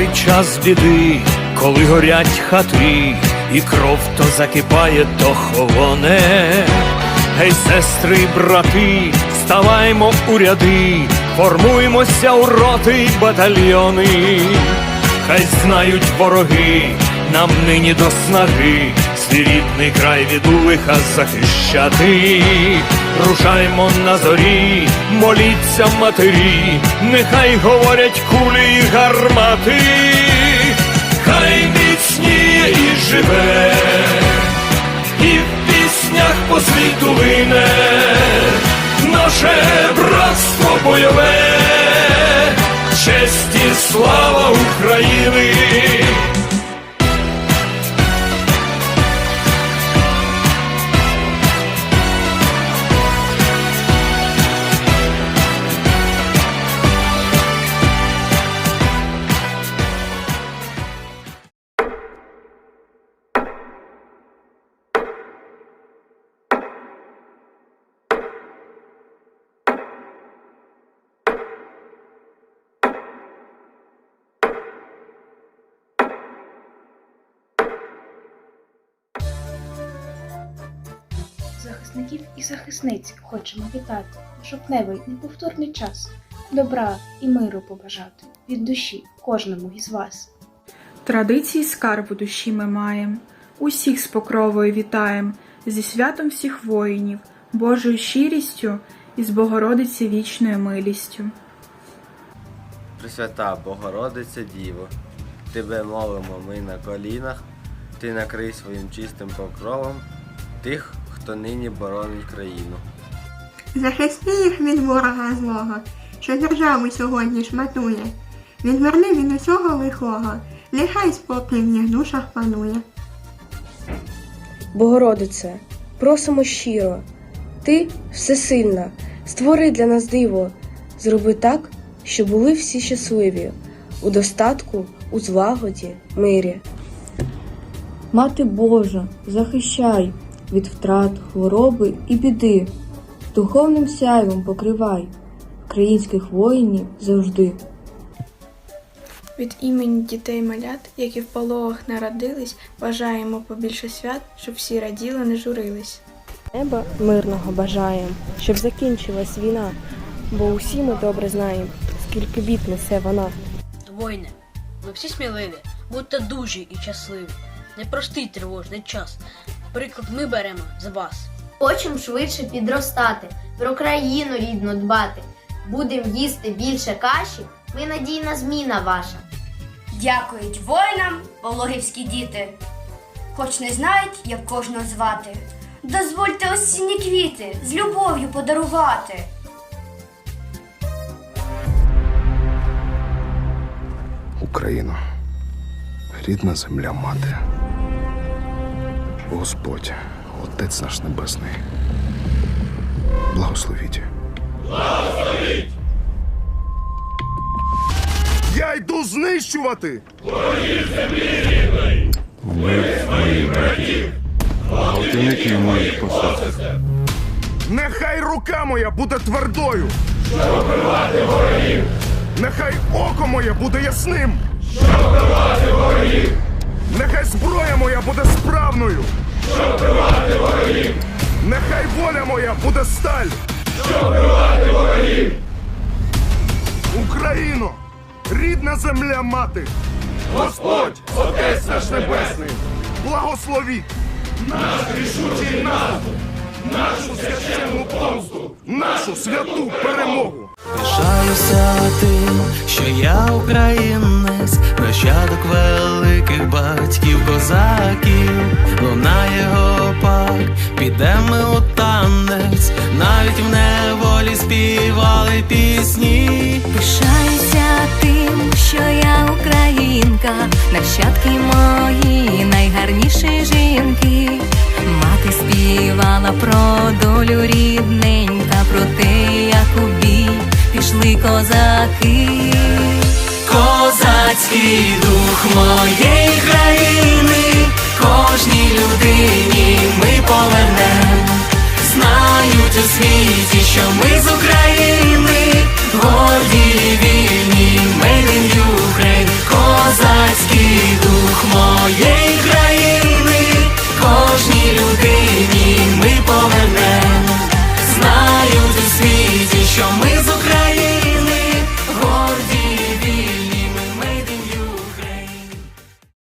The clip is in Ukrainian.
під час біди, коли горять хати, і кров то закипає, то холоне. Гей, сестри брати, ставаймо у ряди, формуймося у роти й батальйони. Хай знають вороги, нам нині до снаги, свій рідний край від лиха захищати. Рушаймо на зорі, моліться матері, нехай говорять кулі й гармати, хай міцніє і живе, і в піснях по світу лине, наше братство бойове, честь і слава України. Захисників і захисниць хочемо вітати, жовтневий неповторний час, добра і миру побажати від душі кожному із вас. Традиції скарб у душі ми маєм, усіх з покровою вітаєм, зі святом всіх воїнів, Божою щирістю і з Богородиці вічною милістю. Пресвята Богородиця Діво, Тебе молимо ми на колінах, Ти накрий своїм чистим покровом тих, хто нині боронить країну. Захисти їх від ворога злого, що державу сьогодні шматує. Відверни від усього лихого, нехай спокій в їх душах панує. Богородице, просимо щиро, Ти всесильна, створи для нас диво, зроби так, щоб були всі щасливі, у достатку, у злагоді, мирі. Мати Божа, захищай від втрат, хвороби і біди, духовним сяйвом покривай українських воїнів завжди. Від імені дітей малят, які в пологах народились, бажаємо побільше свят, щоб всі раділи, не журились. Неба мирного бажаєм, щоб закінчилась війна, бо усі ми добре знаємо, скільки бід несе вона. Воїни, ви всі сміливі, будьте дужі і щасливі. Непростий тривожний час. Приклад ми беремо з вас. Хочем швидше підростати, про країну рідну дбати. Будем їсти більше каші, ми надійна зміна ваша. Дякують воїнам, пологівські діти, хоч не знають, як кожного звати. Дозвольте осінні квіти з любов'ю подарувати. Україно, рідна земля мати. Господь, Отець наш Небесний. Благословіть. Благословіть! Я йду знищувати! Гвалтівників моїх посад. Нехай рука моя буде твердою! Щоб вбивати ворогів! Нехай око моє буде ясним! Щоб вбивати ворогів! Нехай зброя моя буде справною! Щоб вбивати ворогів! Нехай воля моя буде сталь! Щоб вбивати ворогів! Україно! Рідна земля мати! Господь, Отець наш Небесний! Благословіть! Наш рішучий наступ! Нашу священну помсту! Нашу святу перемогу! Пишаюся тим, що я українець, батьків козаків, лунає гопак, підемо у танець, навіть в неволі співали пісні. Пишаюся тим, що я українка, нащадки мої найгарніші жінки. Мати співала про долю рідненька, про те, як у бій пішли козаки. Козацький дух моєї що ми з України,